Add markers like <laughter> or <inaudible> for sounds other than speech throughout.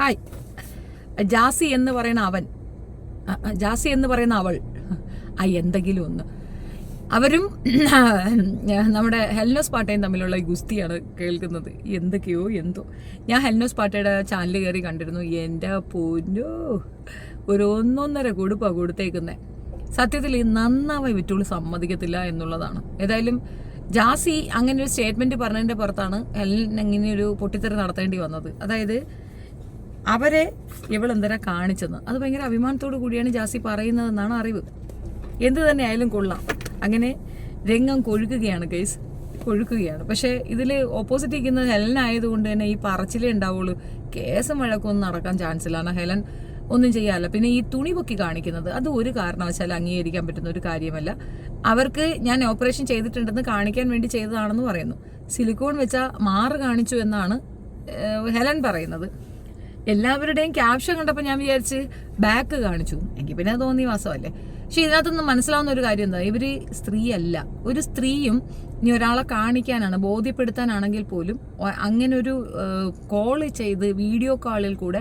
Hi. Jassie എന്ന് പറയുന്ന അവൻ. ജാസി എന്ന് പറയുന്ന അവൾ. ആ എന്തെങ്കിലും ഒന്ന്. അവരും നമ്മുടെ ഹെൽനോസ് പാട്ടയും തമ്മിലുള്ള ഗുസ്തിയാണ് കേൾക്കുന്നത്. എന്തൊക്കെയോ എന്തോ. ഞാൻ ഹെൽനോസ് പാട്ടയുടെ ചാനൽ കയറി കണ്ടിരുന്നു. എന്റെ പൊന്നോ. ഒരു ഒന്നൊന്നര കൊടുപ്പാണ് കൊടുത്തേക്കുന്നത് സത്യത്തിൽ ഈ നന്നാവായി വിറ്റുള്ളൂ സമ്മതിക്കത്തില്ല എന്നുള്ളതാണ്. ഏതായാലും ജാസി അങ്ങനെ ഒരു സ്റ്റേറ്റ്മെന്റ് പറഞ്ഞതിന്റെ പുറത്താണ് ഹെലൻ ഇങ്ങനെ ഒരു പൊട്ടിത്തെറി നടത്തേണ്ടി വന്നത്. അതായത് അവരെ ഇവളെന്തര കാണിച്ചെന്ന്. അത് ഭയങ്കര അഭിമാനത്തോടു കൂടിയാണ് ജാസി പറയുന്നതെന്നാണ് അറിവ്. എന്ത് തന്നെ ആയാലും കൊള്ളാം. അങ്ങനെ രംഗം കൊഴുക്കുകയാണ് കേസ് കൊഴുക്കുകയാണ്. പക്ഷേ ഇതിൽ ഓപ്പോസിറ്റ് ഇരിക്കുന്നത് ഹെലൻ ആയതുകൊണ്ട് തന്നെ ഈ പറച്ചിലേ ഉണ്ടാവുള്ളൂ. കേസും വഴക്കൊന്നും നടക്കാൻ ചാൻസ് ഇല്ല. കാരണം ഹെലൻ ഒന്നും ചെയ്യാല്ല പിന്നെ ഈ തുണി പൊക്കി കാണിക്കുന്നത് അത് ഒരു കാരണവശാലും അംഗീകരിക്കാൻ പറ്റുന്ന ഒരു കാര്യമല്ല. അവർക്ക് ഞാൻ ഓപ്പറേഷൻ ചെയ്തിട്ടുണ്ടെന്ന് കാണിക്കാൻ വേണ്ടി ചെയ്തതാണെന്ന് പറയുന്നു. സിലിക്കോൺ വെച്ചാൽ മാറ് കാണിച്ചു എന്നാണ് ഹെലൻ പറയുന്നത്. എല്ലാവരുടെയും ക്യാപ്ഷൻ കണ്ടപ്പോൾ ഞാൻ വിചാരിച്ച് ബാക്ക് കാണിച്ചു. എനിക്ക് പിന്നെ തോന്നി വാസമല്ലേ പക്ഷെ ഇതിനകത്തുനിന്ന് മനസ്സിലാവുന്ന ഒരു കാര്യം എന്താ? ഇവർ സ്ത്രീയല്ല. ഒരു സ്ത്രീയും ഇനി ഒരാളെ കാണിക്കാനാണ് ബോധ്യപ്പെടുത്താനാണെങ്കിൽ പോലും അങ്ങനെ ഒരു കോൾ ചെയ്ത് വീഡിയോ കോളിൽ കൂടെ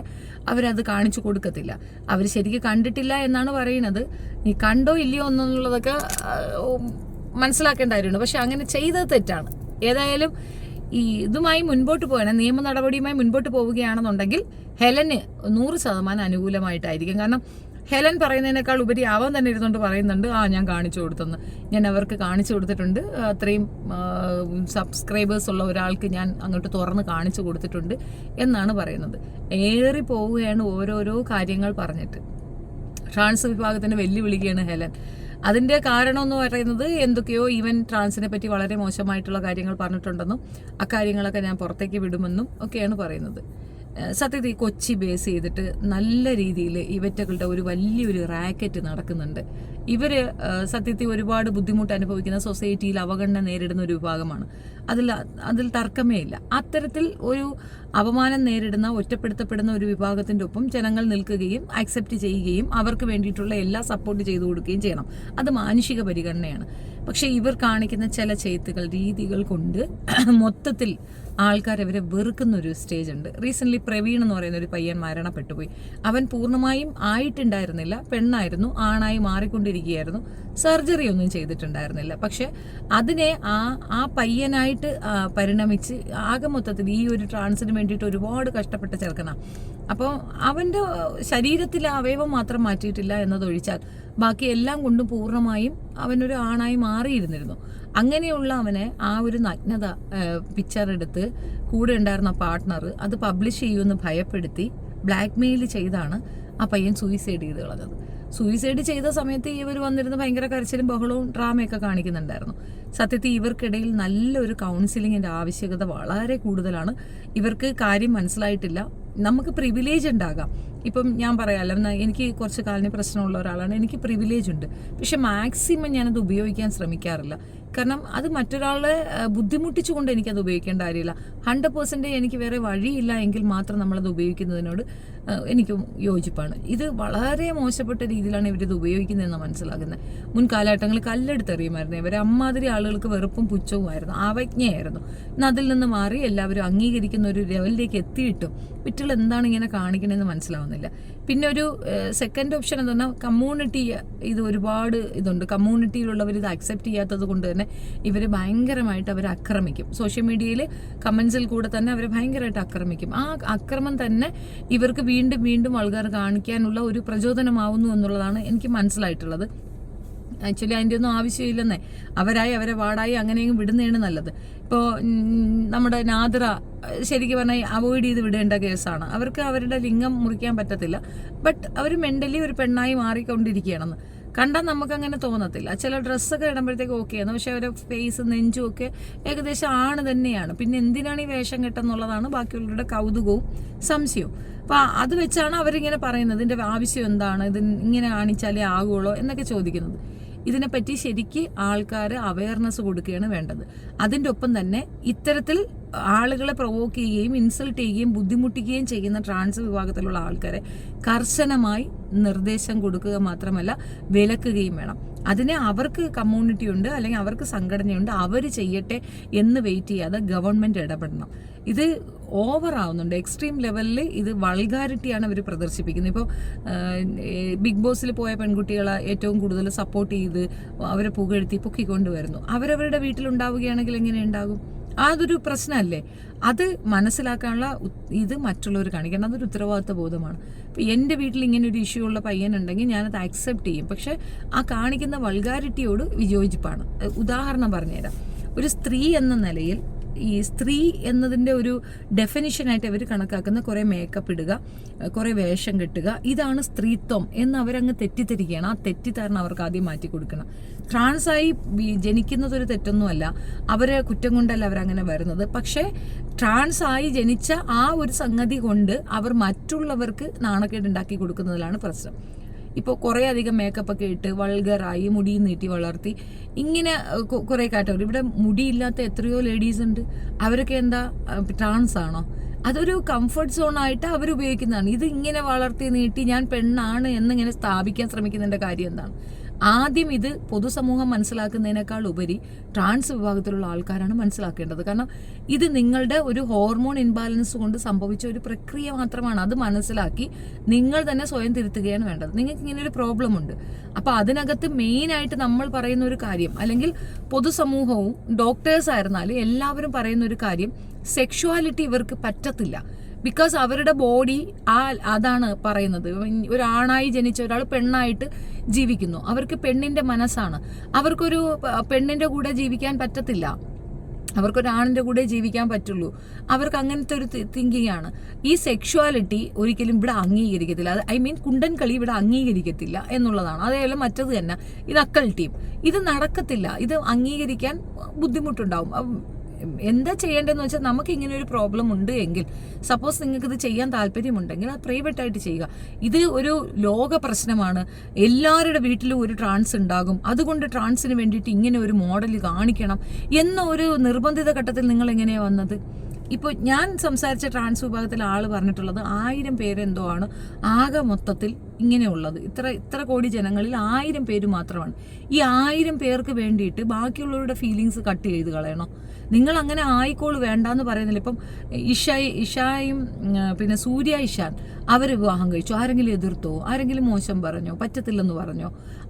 അവരത് കാണിച്ചു കൊടുക്കത്തില്ല. അവർ ശരിക്കും കണ്ടിട്ടില്ല എന്നാണ് പറയുന്നത്. നീ കണ്ടോ ഇല്ലയോ എന്നുള്ളതൊക്കെ മനസ്സിലാക്കേണ്ട കാര്യമുണ്ട്. പക്ഷെ അങ്ങനെ ചെയ്തത് തെറ്റാണ്. ഏതായാലും ഈ ഇതുമായി മുൻപോട്ട് പോകണം നിയമ നടപടിയുമായി മുൻപോട്ട് പോവുകയാണെന്നുണ്ടെങ്കിൽ ഹെലന് നൂറ് ശതമാനം അനുകൂലമായിട്ടായിരിക്കും. കാരണം ഹെലൻ പറയുന്നതിനേക്കാൾ ഉപരി അവൻ തന്നെ ഇരുന്നുകൊണ്ട് പറയുന്നുണ്ട് ആ ഞാൻ കാണിച്ചു കൊടുത്തെന്ന്. ഞാൻ അവർക്ക് കാണിച്ചു കൊടുത്തിട്ടുണ്ട്. അത്രയും സബ്സ്ക്രൈബേഴ്സ് ഉള്ള ഒരാൾക്ക് ഞാൻ അങ്ങോട്ട് തുറന്ന് കാണിച്ചു കൊടുത്തിട്ടുണ്ട് എന്നാണ് പറയുന്നത്. ഏറി പോവുകയാണ് ഓരോരോ കാര്യങ്ങൾ പറഞ്ഞിട്ട്. ട്രാൻസ് വിഭാഗത്തിന് വെല്ലുവിളിക്കുകയാണ് ഹെലൻ. അതിന്റെ കാരണം എന്ന് പറയുന്നത് എന്തൊക്കെയോ ഈവൻ ട്രാൻസിനെ പറ്റി വളരെ മോശമായിട്ടുള്ള കാര്യങ്ങൾ പറഞ്ഞിട്ടുണ്ടെന്നും അക്കാര്യങ്ങളൊക്കെ ഞാൻ പുറത്തേക്ക് വിടുമെന്നും ഒക്കെയാണ് പറയുന്നത്. സത്യത്തിൽ കൊച്ചി ബേസ് ചെയ്തിട്ട് നല്ല രീതിയിൽ ഇവറ്റകളുടെ ഒരു വലിയൊരു റാക്കറ്റ് നടക്കുന്നുണ്ട്. ഇവർ സത്യത്തിൽ ഒരുപാട് ബുദ്ധിമുട്ട് അനുഭവിക്കുന്ന സൊസൈറ്റിയിൽ അവഗണന നേരിടുന്ന ഒരു വിഭാഗമാണ്. അതിൽ അതിൽ തർക്കമേ ഇല്ല. അത്തരത്തിൽ ഒരു അപമാനം നേരിടുന്ന ഒറ്റപ്പെടുത്തപ്പെടുന്ന ഒരു വിഭാഗത്തിന്റെ ഒപ്പം ജനങ്ങൾ നിൽക്കുകയും അക്സെപ്റ്റ് ചെയ്യുകയും അവർക്ക് വേണ്ടിയിട്ടുള്ള എല്ലാ സപ്പോർട്ട് ചെയ്തു കൊടുക്കുകയും ചെയ്യണം. അത് മാനുഷിക പരിഗണനയാണ്. പക്ഷേ ഇവർ കാണിക്കുന്ന ചില ചെയ്ത്തുകൾ രീതികൾ കൊണ്ട് <clears throat> മൊത്തത്തിൽ ആൾക്കാർ അവരെ വെറുക്കുന്ന ഒരു സ്റ്റേജ് ഉണ്ട്. റീസെന്റ്ലി പ്രവീൺ എന്ന് പറയുന്ന ഒരു പയ്യൻ മരണപ്പെട്ടുപോയി. അവൻ പൂർണമായും ആയിട്ടുണ്ടായിരുന്നില്ല. പെണ്ണായിരുന്നു. ആണായി മാറിക്കൊണ്ടിരിക്കുകയായിരുന്നു. സർജറി ഒന്നും ചെയ്തിട്ടുണ്ടായിരുന്നില്ല. പക്ഷെ അതിനെ ആ ആ പയ്യനായിട്ട് ആ, പരിണമിച്ച് ആകെ മൊത്തത്തിൽ ഈ ഒരു ട്രാൻസിന് വേണ്ടിയിട്ട് ഒരുപാട് കഷ്ടപ്പെട്ട ചേർക്കണം അപ്പോൾ അവന്റെ ശരീരത്തിലെ അവയവം മാത്രം മാറ്റിയിട്ടില്ല എന്നതൊഴിച്ചാൽ ബാക്കി എല്ലാം കൊണ്ടും പൂർണമായും അവനൊരു ആണായി മാറിയിരുന്നിരുന്നു. അങ്ങനെയുള്ള അവനെ ആ ഒരു നഗ്നത പിക്ചർ എടുത്ത് കൂടെ ഉണ്ടായിരുന്ന പാർട്ട്ണർ അത് പബ്ലിഷ് ചെയ്യുമെന്ന് ഭയപ്പെടുത്തി ബ്ലാക്ക്മെയിൽ ചെയ്താണ് ആ പയ്യൻ സൂയിസൈഡ് ചെയ്ത് കളഞ്ഞത്. സൂയിസൈഡ് ചെയ്ത സമയത്ത് ഇവർ വന്നിരുന്ന് ഭയങ്കര കരച്ചിലും ബഹളവും ഡ്രാമയൊക്കെ കാണിക്കുന്നുണ്ടായിരുന്നു. സത്യത്തിൽ ഇവർക്കിടയിൽ നല്ലൊരു കൗൺസിലിങ്ങിന്റെ ആവശ്യകത വളരെ കൂടുതലാണ്. ഇവർക്ക് കാര്യം മനസ്സിലായിട്ടില്ല. നമുക്ക് പ്രിവിലേജ് ഉണ്ടാകാം. ഇപ്പം ഞാൻ പറയാമല്ലോ എനിക്ക് കുറച്ച് കാലിന് പ്രശ്നമുള്ള ഒരാളാണ്. എനിക്ക് പ്രിവിലേജ് ഉണ്ട്. പക്ഷെ മാക്സിമം ഞാനത് ഉപയോഗിക്കാൻ ശ്രമിക്കാറില്ല. കാരണം അത് മറ്റൊരാളെ ബുദ്ധിമുട്ടിച്ചുകൊണ്ട് എനിക്കത് ഉപയോഗിക്കേണ്ട കാര്യമില്ല. ഹൺഡ്രഡ് പേഴ്സന്റേജ് എനിക്ക് വേറെ വഴിയില്ല എങ്കിൽ മാത്രം നമ്മളത് ഉപയോഗിക്കുന്നതിനോട് എനിക്ക് യോജിപ്പാണ്. ഇത് വളരെ മോശപ്പെട്ട രീതിയിലാണ് ഇവരിത് ഉപയോഗിക്കുന്നതെന്ന് മനസ്സിലാക്കുന്നത് മുൻകാലഘട്ടങ്ങളിൽ കല്ലെടുത്തെറിയുമായിരുന്നു. ഇവർ അമ്മാതിരി ആളുകൾക്ക് വെറുപ്പും പുച്ഛവുമായിരുന്നു അവജ്ഞയായിരുന്നു. ഇന്ന് അതിൽ നിന്ന് മാറി എല്ലാവരും അംഗീകരിക്കുന്ന ഒരു ലെവലിലേക്ക് എത്തിയിട്ടും വിറ്റുകൾ എന്താണ് ഇങ്ങനെ കാണിക്കണമെന്ന് മനസ്സിലാവുന്നില്ല പിന്നെ ഒരു സെക്കൻഡ് ഓപ്ഷൻ എന്ന് പറഞ്ഞാൽ കമ്മ്യൂണിറ്റി ഇത് ഒരുപാട് ഇതുണ്ട്. കമ്മ്യൂണിറ്റിയിലുള്ളവർ ഇത് അക്സെപ്റ്റ് ചെയ്യാത്തത് കൊണ്ട് തന്നെ ഇവർ ഭയങ്കരമായിട്ട് അവർ ആക്രമിക്കും. സോഷ്യൽ മീഡിയയിൽ കമൻസിൽ കൂടെ തന്നെ അവർ ഭയങ്കരമായിട്ട് ആക്രമിക്കും. ആ അക്രമം തന്നെ ഇവർക്ക് വീണ്ടും വീണ്ടും ആൾക്കാർ കാണിക്കാനുള്ള ഒരു പ്രചോദനമാവുന്നു എന്നുള്ളതാണ് എനിക്ക് മനസ്സിലായിട്ടുള്ളത്. ആക്ച്വലി അതിന്റെ ഒന്നും ആവശ്യമില്ലെന്നേ. അവരായി അവരെ വാടായി അങ്ങനെയും വിടുന്നതാണ് നല്ലത്. ഇപ്പോൾ നമ്മുടെ അഹ് ശരിക്കും പറഞ്ഞാൽ അവോയ്ഡ് ചെയ്ത് വിടേണ്ട കേസാണ്. അവർക്ക് അവരുടെ ലിംഗം മുറിക്കാൻ പറ്റത്തില്ല. ബട്ട് അവർ മെന്റലി ഒരു പെണ്ണായി മാറിക്കൊണ്ടിരിക്കുകയാണെന്ന്. കണ്ടാൽ നമുക്ക് അങ്ങനെ തോന്നത്തില്ല. ചില ഡ്രസ്സൊക്കെ ഇടുമ്പോഴത്തേക്ക് ഓക്കെയാണ് പക്ഷെ അവരുടെ ഫേസ് നെഞ്ചും ഒക്കെ ഏകദേശം ആണ് തന്നെയാണ്. പിന്നെ എന്തിനാണ് ഈ വേഷം കെട്ടെന്നുള്ളതാണ് ബാക്കിയുള്ളവരുടെ കൗതുകവും സംശയവും. അപ്പൊ അത് വെച്ചാണ് അവരിങ്ങനെ പറയുന്നത്. ഇതിന്റെ ആവശ്യം എന്താണ്? ഇത് ഇങ്ങനെ കാണിച്ചാലേ ആകുള്ളൂ എന്നൊക്കെ ചോദിക്കുന്നത്. ഇതിനെപ്പറ്റി ശരിക്ക് ആൾക്കാർ അവയർനെസ് കൊടുക്കുകയാണ് വേണ്ടത്. അതിന്റെ ഒപ്പം തന്നെ ഇത്തരത്തിൽ ആളുകളെ പ്രൊവോക്ക് ചെയ്യുകയും ഇൻസൾട്ട് ചെയ്യുകയും ബുദ്ധിമുട്ടിക്കുകയും ചെയ്യുന്ന ട്രാൻസ് വിഭാഗത്തിലുള്ള ആൾക്കാരെ കർശനമായി നിർദ്ദേശം കൊടുക്കുക മാത്രമല്ല വിലക്കുകയും വേണം. അതിനെ അവർക്ക് കമ്മ്യൂണിറ്റി ഉണ്ട് അല്ലെങ്കിൽ അവർക്ക് സംഘടനയുണ്ട് അവർ ചെയ്യട്ടെ എന്ന് വെയിറ്റ് ചെയ്യാതെ ഗവൺമെന്റ് ഇടപെടണം. ഇത് ഓവർ ആവുന്നുണ്ട്. എക്സ്ട്രീം ലെവലിൽ ഇത് വൾഗാരിറ്റിയാണ് അവർ പ്രദർശിപ്പിക്കുന്നത്. ഇപ്പോൾ ബിഗ് ബോസിൽ പോയ പെൺകുട്ടികളെ ഏറ്റവും കൂടുതൽ സപ്പോർട്ട് ചെയ്ത് അവരെ പുകഴ്ത്തി പൊക്കിക്കൊണ്ട് വരുന്നു അവരവരുടെ വീട്ടിലുണ്ടാവുകയാണെങ്കിൽ എങ്ങനെ ഉണ്ടാകും? അതൊരു പ്രശ്നമല്ലേ? അത് മനസ്സിലാക്കാനുള്ള ഇത് മറ്റുള്ളവർ കാണിക്കണം. അതൊരു ഉത്തരവാദിത്വ ബോധമാണ്. ഇപ്പം എന്റെ വീട്ടിൽ ഇങ്ങനെ ഒരു ഇഷ്യൂ ഉള്ള പയ്യനുണ്ടെങ്കിൽ ഞാനത് അക്സെപ്റ്റ് ചെയ്യും. പക്ഷേ ആ കാണിക്കുന്ന വൾഗാരിറ്റിയോട് വിയോജിപ്പാണ്. ഉദാഹരണം പറഞ്ഞുതരാം. ഒരു സ്ത്രീ എന്ന നിലയിൽ ഈ സ്ത്രീ എന്നതിന്റെ ഒരു ഡെഫിനിഷനായിട്ട് അവർ കണക്കാക്കുന്ന കുറേ മേക്കപ്പ് ഇടുക കുറേ വേഷം കെട്ടുക. ഇതാണ് സ്ത്രീത്വം എന്ന് അവരങ്ങ് തെറ്റിദ്ധരിക്കുകയാണ്. ആ തെറ്റിദ്ധാരണ അവർക്ക് ആദ്യം മാറ്റി കൊടുക്കണം. ട്രാൻസായി ജനിക്കുന്നതൊരു തെറ്റൊന്നുമല്ല. അവരെ കുറ്റം കൊണ്ടല്ല അവരങ്ങനെ വരുന്നത്. പക്ഷേ ട്രാൻസ് ആയി ജനിച്ച ആ ഒരു സംഗതി കൊണ്ട് അവർ മറ്റുള്ളവർക്ക് നാണക്കേട് ഉണ്ടാക്കി കൊടുക്കുന്നതിലാണ് പ്രശ്നം. ഇപ്പോൾ കുറേ അധികം മേക്കപ്പ് ഒക്കെ ഇട്ട് വൾഗറായി മുടി നീട്ടി വളർത്തി. ഇങ്ങനെ കുറേ കാറ്റഗറി ഇവിടെ മുടിയില്ലാത്ത എത്രയോ ലേഡീസ് ഉണ്ട്. അവരൊക്കെ എന്താ ട്രാൻസ് ആണോ? അതൊരു കംഫർട്ട് സോൺ ആയിട്ട് അവർ ഉപയോഗിക്കുന്നതാണ്. ഇത് ഇങ്ങനെ വളർത്തി നീട്ടി ഞാൻ പെണ്ണാണ് എന്നിങ്ങനെ സ്ഥാപിക്കാൻ ശ്രമിക്കുന്നതിന്റെ കാര്യം എന്താണ്? ആദ്യം ഇത് പൊതുസമൂഹം മനസ്സിലാക്കുന്നതിനേക്കാൾ ഉപരി ട്രാൻസ് വിഭാഗത്തിലുള്ള ആൾക്കാരാണ് മനസ്സിലാക്കേണ്ടത്. കാരണം ഇത് നിങ്ങളുടെ ഒരു ഹോർമോൺ ഇൻബാലൻസ് കൊണ്ട് സംഭവിച്ച ഒരു പ്രക്രിയ മാത്രമാണ് അത് മനസ്സിലാക്കി നിങ്ങൾ തന്നെ സ്വയം തിരുത്തുകയാണ് വേണ്ടത്. നിങ്ങൾക്ക് ഇങ്ങനെ ഒരു പ്രോബ്ലം ഉണ്ട്. അപ്പൊ അതിനകത്ത് മെയിൻ ആയിട്ട് നമ്മൾ പറയുന്ന ഒരു കാര്യം അല്ലെങ്കിൽ പൊതുസമൂഹവും ഡോക്ടേഴ്സ് ആയിരുന്നാലും എല്ലാവരും പറയുന്ന ഒരു കാര്യം സെക്ഷുവാലിറ്റി ഇവർക്ക് പറ്റത്തില്ല. ബിക്കോസ് അവരുടെ ബോഡി ആ അതാണ് പറയുന്നത്. ഒരാണായി ജനിച്ച ഒരാൾ പെണ്ണായിട്ട് ജീവിക്കുന്നു. അവർക്ക് പെണ്ണിന്റെ മനസ്സാണ്. അവർക്കൊരു പെണ്ണിന്റെ കൂടെ ജീവിക്കാൻ പറ്റത്തില്ല. അവർക്കൊരാണിന്റെ കൂടെ ജീവിക്കാൻ പറ്റുള്ളൂ. അവർക്ക് അങ്ങനത്തെ ഒരു തിങ്കിങ് ആണ്. ഈ സെക്ഷുവാലിറ്റി ഒരിക്കലും ഇവിടെ അംഗീകരിക്കത്തില്ല. അത് ഐ മീൻ കുണ്ടൻ കളി ഇവിടെ അംഗീകരിക്കത്തില്ല എന്നുള്ളതാണ്. അതേപോലെ മറ്റത് തന്നെ. ഇത് അക്കൾട്ടിയും ഇത് നടക്കത്തില്ല. ഇത് അംഗീകരിക്കാൻ ബുദ്ധിമുട്ടുണ്ടാവും. എന്താ ചെയ്യേണ്ടതെന്ന് വെച്ചാൽ നമുക്ക് ഇങ്ങനെ ഒരു പ്രോബ്ലം ഉണ്ട് എങ്കിൽ സപ്പോസ് നിങ്ങൾക്ക് ഇത് ചെയ്യാൻ താല്പര്യമുണ്ടെങ്കിൽ അത് പ്രൈവറ്റ് ആയിട്ട് ചെയ്യുക. ഇത് ഒരു ലോക പ്രശ്നമാണ്. എല്ലാവരുടെ വീട്ടിലും ഒരു ട്രാൻസ് ഉണ്ടാകും. അതുകൊണ്ട് ട്രാൻസിന് വേണ്ടിയിട്ട് ഇങ്ങനെ ഒരു മോഡൽ കാണിക്കണം എന്ന ഒരു നിർബന്ധിത ഘട്ടത്തിൽ നിങ്ങൾ എങ്ങനെയാണ് വന്നത്? ഇപ്പോൾ ഞാൻ സംസാരിച്ച ട്രാൻസ് വിഭാഗത്തിലെ ആൾ പറഞ്ഞിട്ടുള്ളത് ആയിരം പേരെന്തോ ആണ്. ആകെ മൊത്തത്തിൽ ഇങ്ങനെയുള്ളത്. ഇത്ര ഇത്ര കോടി ജനങ്ങളിൽ ആയിരം പേര് മാത്രമാണ്. ഈ ആയിരം പേർക്ക് വേണ്ടിയിട്ട് ബാക്കിയുള്ളവരുടെ ഫീലിങ്സ് കട്ട് ചെയ്ത് കളയണോ. നിങ്ങൾ അങ്ങനെ ആയിക്കോൾ വേണ്ടാന്ന് പറയുന്നില്ല. ഇപ്പം ഇഷായി ഇഷായും പിന്നെ സൂര്യ ഇഷാൻ അവർ വിവാഹം കഴിച്ചു. ആരെങ്കിലും എതിർത്തോ ആരെങ്കിലും മോശം പറഞ്ഞോ പറ്റത്തില്ലെന്ന് പറഞ്ഞോ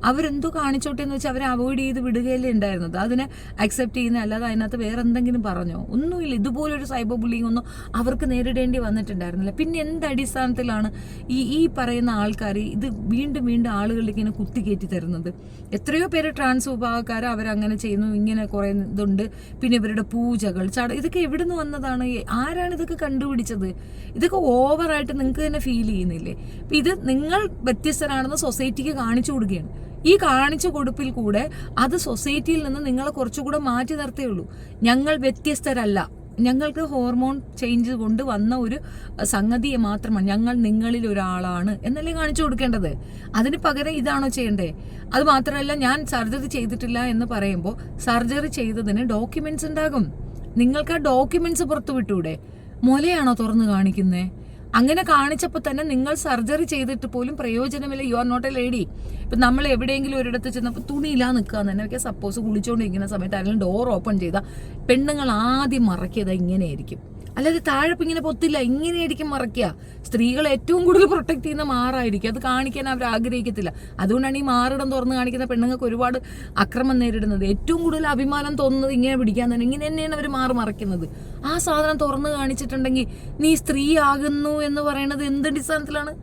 അവരെന്തോ കാണിച്ചോട്ടെ എന്ന് വെച്ചാൽ അവരെ അവോയ്ഡ് ചെയ്ത് വിടുകയല്ലേ ഉണ്ടായിരുന്നത്. അതിനെ അക്സെപ്റ്റ് ചെയ്യുന്ന അല്ലാതെ അതിനകത്ത് വേറെ എന്തെങ്കിലും പറഞ്ഞോ ഒന്നുമില്ല. ഇതുപോലൊരു സൈബർ ബുള്ളിങ് ഒന്നും അവർക്ക് നേരിടേണ്ടി വന്നിട്ടുണ്ടായിരുന്നില്ല. പിന്നെ എന്ത് അടിസ്ഥാനത്തിലാണ് ഈ ഈ പറയുന്ന ആൾക്കാർ ഇത് വീണ്ടും വീണ്ടും ആളുകളിലേക്ക് ഇങ്ങനെ കുത്തിക്കയറ്റി തരുന്നത്. എത്രയോ പേര് ട്രാൻസ് വിഭാഗക്കാർ അവരങ്ങനെ ചെയ്യുന്നു ഇങ്ങനെ കുറേ ഇതുണ്ട്. പിന്നെ ഇവരുടെ പൂജകൾ ചട ഇതൊക്കെ എവിടെ നിന്ന് വന്നതാണ്? ആരാണ് ഇതൊക്കെ കണ്ടുപിടിച്ചത്? ഇതൊക്കെ ഓവറായിട്ട് നിങ്ങൾക്ക് തന്നെ ഫീൽ ചെയ്യുന്നില്ലേ? ഇത് നിങ്ങൾ വ്യത്യസ്തരാണെന്ന് സൊസൈറ്റിക്ക് കാണിച്ചു കൊടുക്കുകയാണ്. ഈ കാണിച്ചു കൊടുപ്പിൽ കൂടെ അത് സൊസൈറ്റിയിൽ നിന്ന് നിങ്ങളെ കുറച്ചുകൂടെ മാറ്റി നിർത്തേയുള്ളൂ ഞങ്ങൾ വ്യത്യസ്തരല്ല. ഞങ്ങൾക്ക് ഹോർമോൺ ചേഞ്ച് കൊണ്ട് വന്ന ഒരു സംഗതിയെ മാത്രമാണ് ഞങ്ങൾ നിങ്ങളിൽ ഒരാളാണ് എന്നല്ലേ കാണിച്ചു കൊടുക്കേണ്ടത്. അതിന് പകരം ഇതാണോ ചെയ്യേണ്ടേ? അത് മാത്രമല്ല ഞാൻ സർജറി ചെയ്തിട്ടില്ല എന്ന് പറയുമ്പോൾ സർജറി ചെയ്തതിന് ഡോക്യുമെന്റ്സ് ഉണ്ടാകും. നിങ്ങൾക്ക് ആ ഡോക്യുമെന്റ്സ് പുറത്തു വിട്ടൂടെ മുലയാണോ തുറന്നു കാണിക്കുന്നേ? അങ്ങനെ കാണിച്ചപ്പോൾ തന്നെ നിങ്ങൾ സർജറി ചെയ്തിട്ട് പോലും പ്രയോജനമില്ല. You are not a lady ഇപ്പം നമ്മൾ എവിടെയെങ്കിലും ഒരിടത്ത് ചെന്നപ്പോൾ തുണിയില്ലാ നിൽക്കുക തന്നെ ഒക്കെ സപ്പോസ് കുളിച്ചുകൊണ്ടിരിക്കുന്ന സമയത്ത് ആരെങ്കിലും ഡോർ ഓപ്പൺ ചെയ്താൽ പെണ്ണുങ്ങൾ ആദ്യം മറക്കിയത് ഇങ്ങനെയായിരിക്കും അല്ലാതെ താഴെ ഇങ്ങനെ പൊത്തില്ല. ഇങ്ങനെയായിരിക്കും മറയ്ക്കുക. സ്ത്രീകൾ ഏറ്റവും കൂടുതൽ പ്രൊട്ടക്ട് ചെയ്യുന്ന മാറായിരിക്കും. അത് കാണിക്കാൻ അവർ ആഗ്രഹിക്കത്തില്ല. അതുകൊണ്ടാണ് ഈ മാറിടം തുറന്ന് കാണിക്കുന്ന പെണ്ണുങ്ങൾക്ക് ഒരുപാട് അക്രമം നേരിടുന്നത്. ഏറ്റവും കൂടുതൽ അഭിമാനം തോന്നുന്നത് ഇങ്ങനെ പിടിക്കാൻ തന്നെ. ഇങ്ങനെ തന്നെയാണ് അവർ മാറി മറയ്ക്കുന്നത് ആ സാധനം തുറന്ന് കാണിച്ചിട്ടുണ്ടെങ്കിൽ നീ സ്ത്രീ ആകുന്നു എന്ന് പറയുന്നത് എന്ത് അടിസ്ഥാനത്തിലാണ്?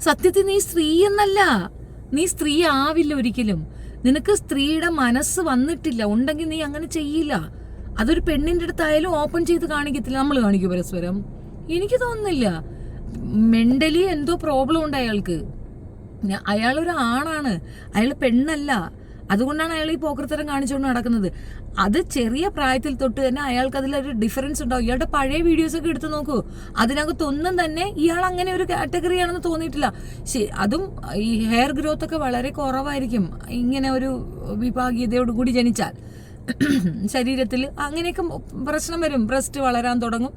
സത്യത്തിൽ നീ സ്ത്രീ എന്നല്ല. നീ സ്ത്രീ ആവില്ല ഒരിക്കലും. നിനക്ക് സ്ത്രീയുടെ മനസ്സ് വന്നിട്ടില്ല. ഉണ്ടെങ്കിൽ നീ അങ്ങനെ ചെയ്യില്ല. അതൊരു പെണ്ണിന്റെ അടുത്തായാലും ഓപ്പൺ ചെയ്ത് കാണിക്കത്തില്ല. നമ്മൾ കാണിക്കും പരസ്പരം. എനിക്ക് തോന്നുന്നില്ല. മെന്റലി എന്തോ പ്രോബ്ലം ഉണ്ട് അയാൾക്ക്. അയാളൊരു ആണാണ്. അയാൾ പെണ്ണല്ല. അതുകൊണ്ടാണ് അയാൾ ഈ പോക്കർത്തരം കാണിച്ചുകൊണ്ട് നടക്കുന്നത്. അത് ചെറിയ പ്രായത്തിൽ തൊട്ട് തന്നെ അയാൾക്ക് അതിലൊരു ഡിഫറൻസ് ഉണ്ടാവും. ഇയാളുടെ പഴയ വീഡിയോസ് ഒക്കെ എടുത്തു നോക്കൂ. അതിനകത്തൊന്നും തന്നെ ഇയാൾ അങ്ങനെ ഒരു കാറ്റഗറി ആണെന്ന് തോന്നിയിട്ടില്ല. അതും ഈ ഹെയർ ഗ്രോത്ത് ഒക്കെ വളരെ കുറവായിരിക്കും. ഇങ്ങനെ ഒരു വിഭാഗീയതയോട് കൂടി ജനിച്ചാൽ. <clears throat> ശരീരത്തിൽ അങ്ങനെയൊക്കെ പ്രശ്നം വരും. ബ്രസ്റ്റ് വളരാൻ തുടങ്ങും.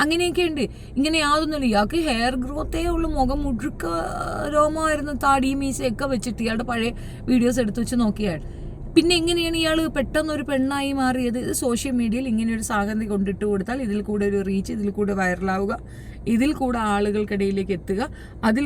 അങ്ങനെയൊക്കെ ഉണ്ട് ഇങ്ങനെ യാതൊന്നുമില്ല ഇയാൾക്ക് ഹെയർ ഗ്രോത്തേ ഉള്ളു. മുഖം മുഴുക്ക രോമമായിരുന്നു. താടി മീശയൊക്കെ വെച്ചിട്ട് ഇയാളുടെ പഴയ വീഡിയോസ് എടുത്തു വെച്ച് നോക്കിയാൽ. പിന്നെ എങ്ങനെയാണ് ഇയാൾ പെട്ടെന്ന് ഒരു പെണ്ണായി മാറിയത്? ഇത് സോഷ്യൽ മീഡിയയിൽ ഇങ്ങനെ ഒരു സാഗതി കൊണ്ടിട്ട് കൊടുത്താൽ ഇതിൽ കൂടെ ഒരു റീച്ച് ഇതിൽ കൂടെ വൈറലാവുക ഇതിൽ കൂടെ ആളുകൾക്കിടയിലേക്ക് എത്തുക. അതിൽ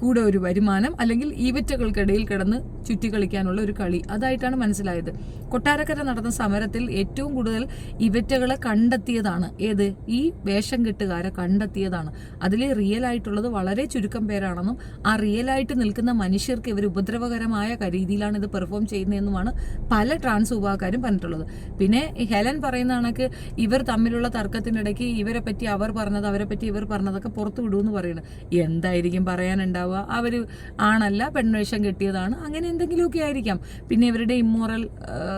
കൂടെ ഒരു വരുമാനം അല്ലെങ്കിൽ ഈവറ്റകൾക്കിടയിൽ കിടന്ന് ചുറ്റിക്കളിക്കാനുള്ള ഒരു കളി. അതായിട്ടാണ് മനസ്സിലായത്. കൊട്ടാരക്കര നടന്ന സമരത്തിൽ ഏറ്റവും കൂടുതൽ ഇവറ്റകളെ കണ്ടെത്തിയതാണ്. ഏത്? ഈ വേഷം കെട്ടുകാരെ കണ്ടെത്തിയതാണ്. അതിൽ റിയൽ ആയിട്ടുള്ളത് വളരെ ചുരുക്കം പേരാണെന്നും ആ റിയൽ ആയിട്ട് നിൽക്കുന്ന മനുഷ്യർക്ക് ഇവർ ഉപദ്രവകരമായ രീതിയിലാണ് ഇത് പെർഫോം ചെയ്യുന്നതെന്നുമാണ് പല ട്രാൻസ് വിഭാഗക്കാരും പറഞ്ഞിട്ടുള്ളത്. പിന്നെ ഹെലൻ പറയുന്ന കണക്ക് ഇവർ തമ്മിലുള്ള തർക്കത്തിനിടയ്ക്ക് ഇവരെ പറ്റി അവർ പറഞ്ഞത് അവരെ പറ്റി ഇവർ പറഞ്ഞതൊക്കെ പുറത്തു വിടുമെന്ന് പറയുന്നത്. എന്തായിരിക്കും പറയാനുണ്ടാവുക അവർ ആണല്ല പെൺവേഷം കെട്ടിയതാണ്. അങ്ങനെ എന്തെങ്കിലുമൊക്കെ ആയിരിക്കാം. പിന്നെ ഇവരുടെ ഇമ്മോറൽ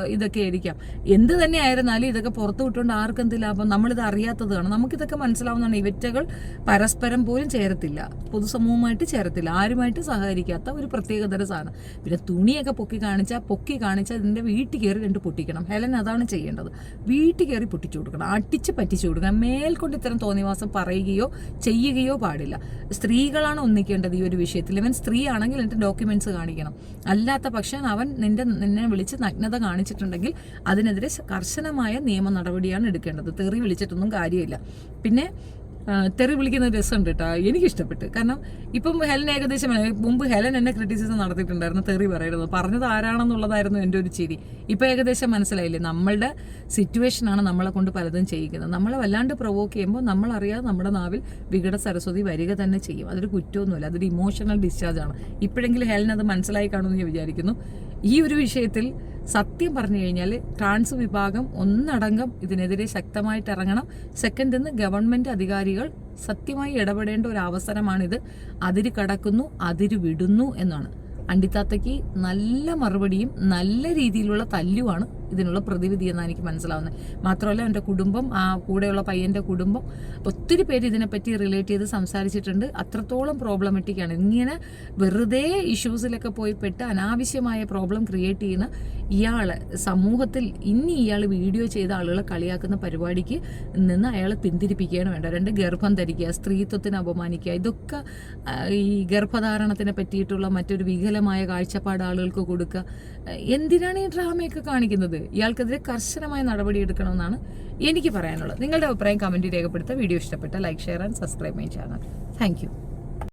ഇതൊക്കെ ആയിരിക്കാം. എന്ത് തന്നെ ആയിരുന്നാലും ഇതൊക്കെ പുറത്തു വിട്ടുകൊണ്ട് ആർക്കും എന്ത് ലാഭം? നമ്മളിത് അറിയാത്തതാണ് നമുക്കിതൊക്കെ മനസ്സിലാവുന്നതാണ്. ഇവറ്റകൾ പരസ്പരം പോലും ചേരത്തില്ല. പൊതുസമൂഹമായിട്ട് ചേരത്തില്ല. ആരുമായിട്ട് സഹകരിക്കാത്ത ഒരു പ്രത്യേകതര സാധനം. പിന്നെ തുണിയൊക്കെ പൊക്കി കാണിച്ചാൽ പൊക്കി കാണിച്ചാൽ ഇതിന്റെ വീട്ടിൽ കയറി രണ്ട് പൊട്ടിക്കണം. ഹെലൻ അതാണ് ചെയ്യേണ്ടത്. വീട്ടിൽ കയറി പൊട്ടിച്ചു കൊടുക്കണം. അടിച്ച് പറ്റിച്ചു കൊടുക്കണം. മേൽക്കൊണ്ട് ഇത്തരം തോന്നിവാസം പറയുകയോ ചെയ്യുകയോ പാടില്ല. സ്ത്രീകളാണ് ഒന്നിക്കേണ്ടത് ഈ ഒരു വിഷയത്തിൽ. ഇവൻ സ്ത്രീ ആണെങ്കിൽ എന്നിട്ട് ഡോക്യുമെന്റ്സ് കാണിക്കണം. അല്ലാത്ത പക്ഷം അവൻ നിന്റെ നിന്നെ വിളിച്ച് നഗ്നത കാണിച്ചിട്ടുണ്ടെങ്കിൽ അതിനെതിരെ കർശനമായ നിയമ നടപടിയാണ് എടുക്കേണ്ടത്. തെറി വിളിച്ചിട്ടൊന്നും കാര്യമില്ല. പിന്നെ തെറി വിളിക്കുന്ന രസമുണ്ട് കേട്ടോ. എനിക്ക് ഇഷ്ടപ്പെട്ട് കാരണം ഇപ്പം ഹെലൻ ഏകദേശം മുമ്പ് ഹെലൻ എന്നെ ക്രിറ്റിസിസം നടത്തിയിട്ടുണ്ടായിരുന്നു തെറി പറയരുത് പറഞ്ഞത് ആരാണെന്നുള്ളതായിരുന്നു എന്റെ ഒരു ചിരി. ഇപ്പം ഏകദേശം മനസ്സിലായില്ലേ? നമ്മളുടെ സിറ്റുവേഷനാണ് നമ്മളെ കൊണ്ട് പലതും ചെയ്യിക്കുന്നത്. നമ്മളെ വല്ലാണ്ട് പ്രൊവോക്ക് ചെയ്യുമ്പോൾ നമ്മളറിയാതെ നമ്മുടെ നാവിൽ വികട സരസ്വതി വരിക തന്നെ ചെയ്യും. അതൊരു കുറ്റമൊന്നുമില്ല അതൊരു ഇമോഷണൽ ഡിസ്ചാർജ് ആണ്. ഇപ്പോഴെങ്കിലും ഹെലൻ അത് മനസ്സിലായി കാണുമെന്ന് ഞാൻ വിചാരിക്കുന്നു. ഈ ഒരു വിഷയത്തിൽ സത്യം പറഞ്ഞു കഴിഞ്ഞാൽ ട്രാൻസ് വിഭാഗം ഒന്നടങ്കം ഇതിനെതിരെ ശക്തമായിട്ട് ഇറങ്ങണം. സെക്കൻഡ് ഗവൺമെന്റ് ഗവൺമെന്റ് അധികാരികൾ സത്യമായി ഇടപെടേണ്ട ഒരു അവസരമാണിത്. അതിര് കടക്കുന്നു അതിര് വിടുന്നു എന്നാണ്. അണ്ടിത്താത്തയ്ക്ക് നല്ല മറുപടിയും നല്ല രീതിയിലുള്ള തല്ലുമാണ് ഇതിനുള്ള പ്രതിവിധി എന്നാണ് എനിക്ക് മനസ്സിലാവുന്നത്. മാത്രമല്ല എന്റെ കുടുംബം ആ കൂടെയുള്ള പയ്യന്റെ കുടുംബം ഒത്തിരി പേര് ഇതിനെപ്പറ്റി റിലേറ്റ് ചെയ്ത് സംസാരിച്ചിട്ടുണ്ട്. അത്രത്തോളം പ്രോബ്ലമാറ്റിക് ആണ്. ഇങ്ങനെ വെറുതെ ഇഷ്യൂസിലൊക്കെ പോയി പെട്ട് അനാവശ്യമായ പ്രോബ്ലം ക്രിയേറ്റ് ചെയ്യുന്ന ഇയാൾ സമൂഹത്തിൽ ഇനി ഇയാൾ വീഡിയോ ചെയ്ത ആളുകളെ കളിയാക്കുന്ന പരിപാടിക്ക് നിന്ന് അയാളെ പിന്തിരിപ്പിക്കുകയാണ് വേണ്ട രണ്ട് ഗർഭം ധരിക്കുക സ്ത്രീത്വത്തിന് അപമാനിക്കുക ഇതൊക്കെ ഈ ഗർഭധാരണത്തിനെ പറ്റിയിട്ടുള്ള മറ്റൊരു വികലമായ കാഴ്ചപ്പാട് ആളുകൾക്ക് കൊടുക്കുക. എന്തിനാണ് ഈ ഡ്രാമയൊക്കെ കാണിക്കുന്നത്? ഇയാൾക്കെതിരെ കർശനമായ നടപടി എടുക്കണമെന്നാണ് എനിക്ക് പറയാനുള്ളത്. നിങ്ങളുടെ അഭിപ്രായം കമന്റ് രേഖപ്പെടുത്തുക വീഡിയോ ഇഷ്ടപ്പെട്ട like share and subscribe my channel thank